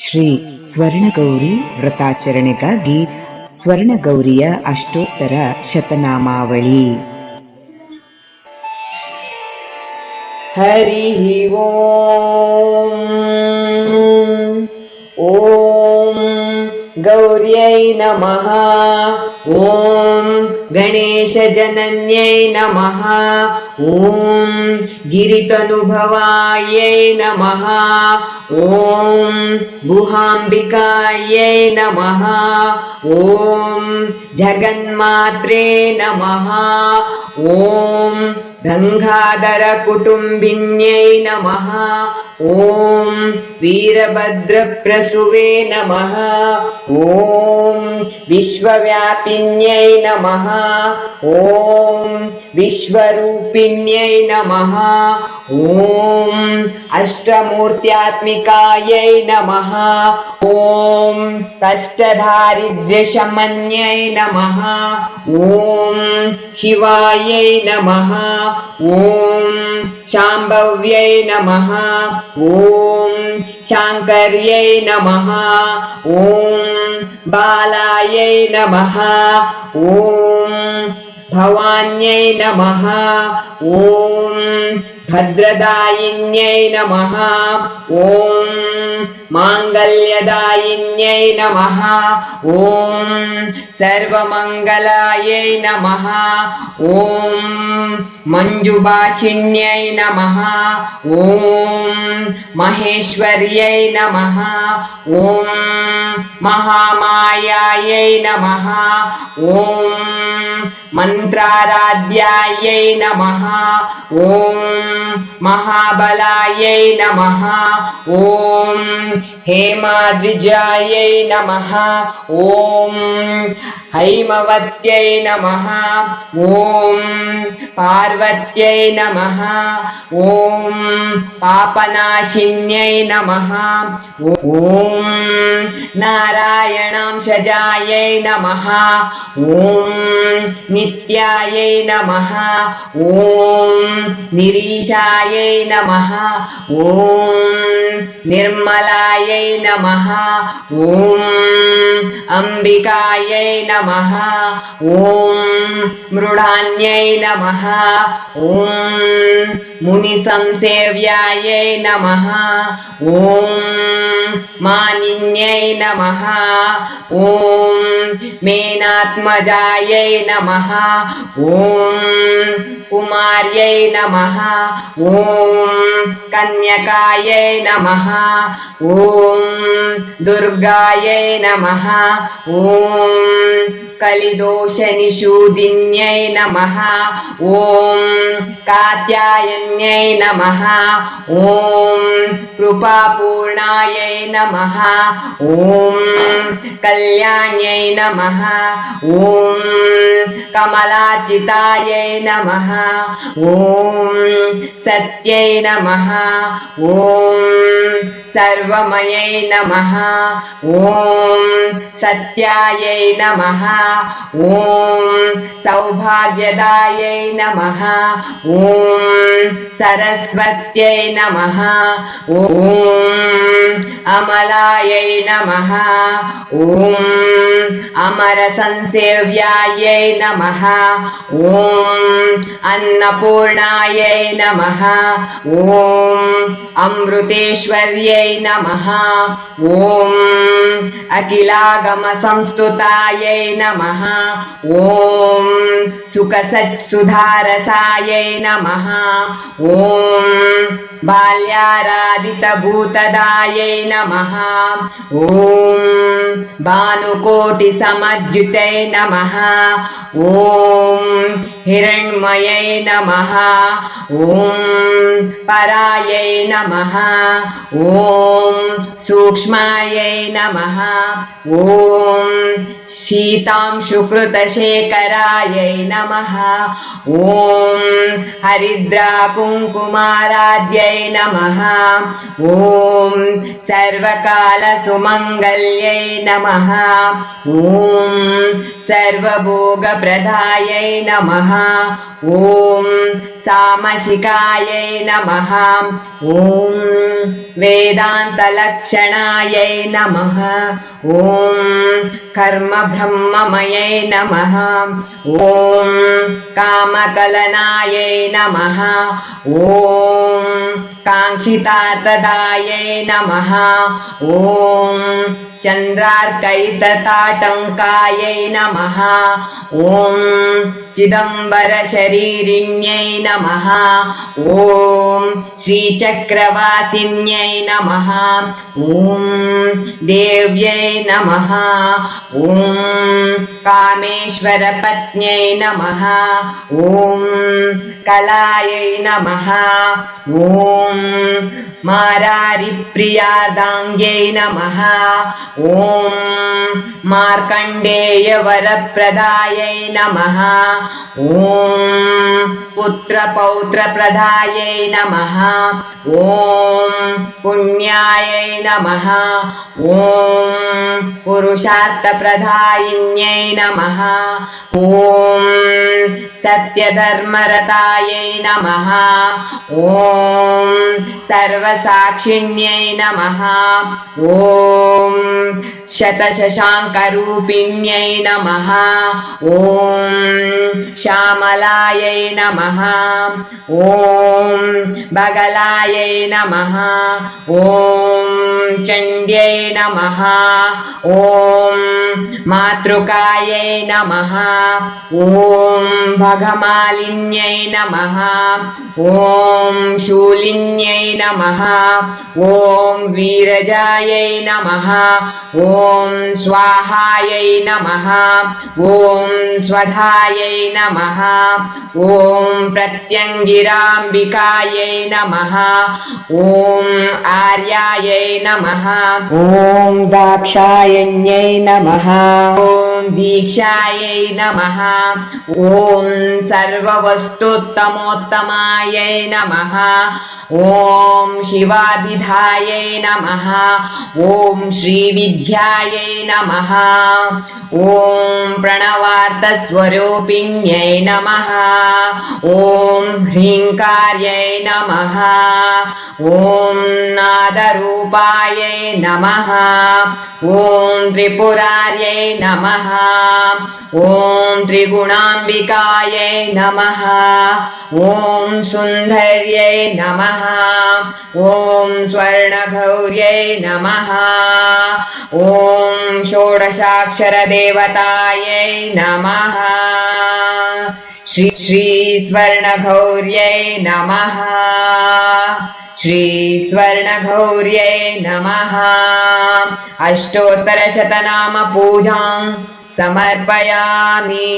ಶ್ರೀ ಸ್ವರ್ಣಗೌರಿ ವ್ರತಾಚರಣೆಗಾಗಿ ಸ್ವರ್ಣಗೌರಿಯ ಅಷ್ಟೋತ್ತರ ಶತನಾಮಾವಳಿ. ಹರಿ ಓಂ ಓಂ गौर्यै नमः ॐ गणेशजनन्यै नमः ॐ गिरितनुभवायै नमः ॐ गुहाम्बिकायै नमः ॐ जगन्मात्रे नमः ॐ गङ्गाधरकुटुम्बिन्यै नमः ॐ वीरभद्रप्रसुवे नमः ॐ विश्वव्यापिन्यै नमः ॐ विश्वरूपिण्यै नमः ॐ अष्टमूर्त्यात्मिकायै नमः ॐ कष्टदारिद्र्यशमन्यै नमः ॐ शिवायै नमः ॐ शाम्भव्यै नमः ॐ शाङ्कर्यै नमः ॐ बालायै नमः ॐ भवान्यै नमः ॐ భద్రదాయిన్యై నమ. ఓం మాంగళ్యదాయిన్యై నమ. ఓం సర్వమంగళాయై నమ. ఓం మంజుభాషిణ్యై నమ. ఓం మహేశ్వర్యై నమ. ఓం మహామాయాయై నమ. ఓం మంత్రారాధ్యాయై నమ. ఓం మహాబలాయై నమ. ఓం హేమాద్రిజాయై నమ. ఓం ఐమవత్యై నమ. ఓం పార్వత్యై నమ. ఓం పాపనాశిన్యై నమ. ఓం నారాయణాంశజాయై నమ. ఓం నిత్యాయై నమ. ఓం నిరీశాయై నమ. ఓం నిర్మలాయై నమ. ఓం అంబికాయై నమ. नमः ॐ मृडान्यै नमः ॐ मुनिसंसेव्यायै नमः ॐ మానిన్యై నమ ఓం మేనాత్మజాయై నమ ఓం కుమార్యై నమ ఓం కన్యకాయై నమ ఓం దుర్గాయై నమ ఓం కలిదోషనిషూదిన్యై నమ ఓం కాత్యాయన్యై నమ ఓం కృపాపూర్ణాయై नमः। ॐ कल्याण्यै नमः। ॐ कमलाचितायै नमः। ॐ सत्यै नमः। ॐ सर्वमयै नमः। ॐ सत्यायै नमः। ॐ सौभाग्यदायै नमः। ॐ सरस्वत्यै नमः। ॐ అమలాయై నమ. ఓం అమర సంసేవ్యాయై నమ. ఓం అన్నపూర్ణాయై నమ. ఓం అమృతేశ్వర్యై నమ. ఓం అఖిలాగమ సంస్థుతాయై నమ. ఓం సుఖసత్సుధారసాయై నమ. ఓం बाल्याराधितभूतदायै नमः ॐ भानुकोटिसमद्युतै नमः ॐ हिरण्मयै नमः ॐ परायै नमः ॐ सूक्ष्मायै नमः ॐ शीतां सुधांशुकृतशेखरायै नमः ॐ సుమంగళ్యై నమ ఓం సర్వకాల సుమంగళ్యై నమ ఓం సర్వభోగ ప్రదాయై నమ ఓం సామశికాయై నమ ఓం वेदान्तलक्षणायै नमः ॐ कर्मब्रह्ममयै नमः ॐ कामकलनायै नमः ॐ काङ्क्षितातदायै नमः ॐ चन्द्रार्कैतताटङ्कायै नमः ॐ चिदम्बरशरीरिण्यै नमः ॐ श्रीचक्रवासिन्यै नमः ॐ देव्यै नमः ॐ कामेश्वरपत्न्यै नमः ॐ कलायै नमः ॐ मारारिप्रियादाङ्ग्यै नमः ॐ मार्कण्डेयवरप्रदायै नमः ॐ पुत्रपौत्रप्रदायै नमः ॐ पुण्यायै नमः ॐ पुरुषार्थप्रदायिन्यै नमः ॐ सत्यधर्मरतायै नमः ॐ సర్వసాక్షిణ్యై నమ ఓం शतशशाङ्करूपिण्यै नमः ॐ श्यामलायै नमः ॐ बगलायै नमः ॐ चण्ड्यै नमः ॐ मातृकायै नमः ॐ भगमालिन्यै नमः ॐ शूलिन्यै नमः ॐ वीरजायै नमः ॐ स्वाहायै नमः ॐ स्वधायै नमः ॐ प्रत्यङ्गिराम्बिकायै नमः ॐ आर्यायै नमः ॐ दाक्षायण्यै नमः ॐ दीक्षायै नमः। ॐ सर्ववस्तुत्तमोत्तमायै नमः। ॐ शिवाभिधायै नमः। ॐ श्रीविद्यायै नमः। ॐ प्रणवार्थस्वरूपिण्यै नमः। ॐ ह्रीङ्कार्यै नमः। ॐ नादरूपायै नमः। ॐ त्रिपुरार्यै नमः। ॐ त्रिगुणाम्बिकायै नमः। ॐ सुन्दर्यै नमः। ॐ स्वर्णगौर्यै नमः। ॐ षोडशाक्षरदेवतायै नमः। श्री श्रीस्वर्णगौर्यै नमः। नमः। अष्टोत्तरशतनामपूजां समर्पयामि